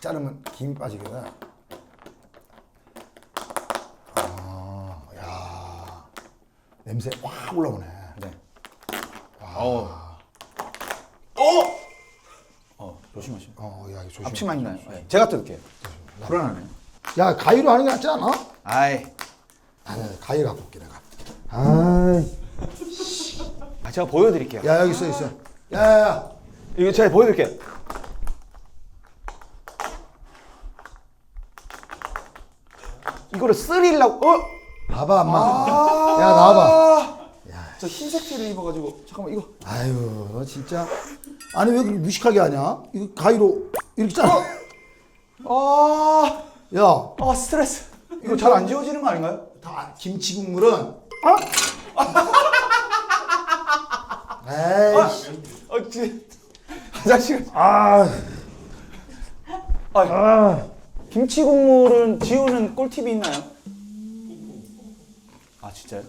탁 자르면 김이 빠지거든. 아, 야, 냄새 확 올라오네. 네. 어. 어. 어 조심하시고. 어, 야, 이거 조심. 앞치마 있나요? 네. 제가 뜯을게요. 불안하네. 야, 가위로 하는 게 낫지 않아? 아이. 아니, 가위 갖고 올게 내가. 아, 아, 제가 보여드릴게요. 야 여기 있어 있어. 야, 야, 야. 이거 제가 보여드릴게요. 이거를 쓰리려고. 어? 봐봐, 엄마. 야, 나와봐. 저 흰색 티를 입어가지고 잠깐만 이거. 아유, 너 진짜. 아니 왜 그렇게 무식하게 하냐? 이거 가위로 이렇게 잘라. 아, 야, 아 스트레스. 이거 잘 안 지워지는 거 아닌가요? 다 김치 국물은. 에이씨. 어, 지, 화장실. 아, 아, 김치 국물은 지우는 꿀팁이 있나요? 아 진짜요?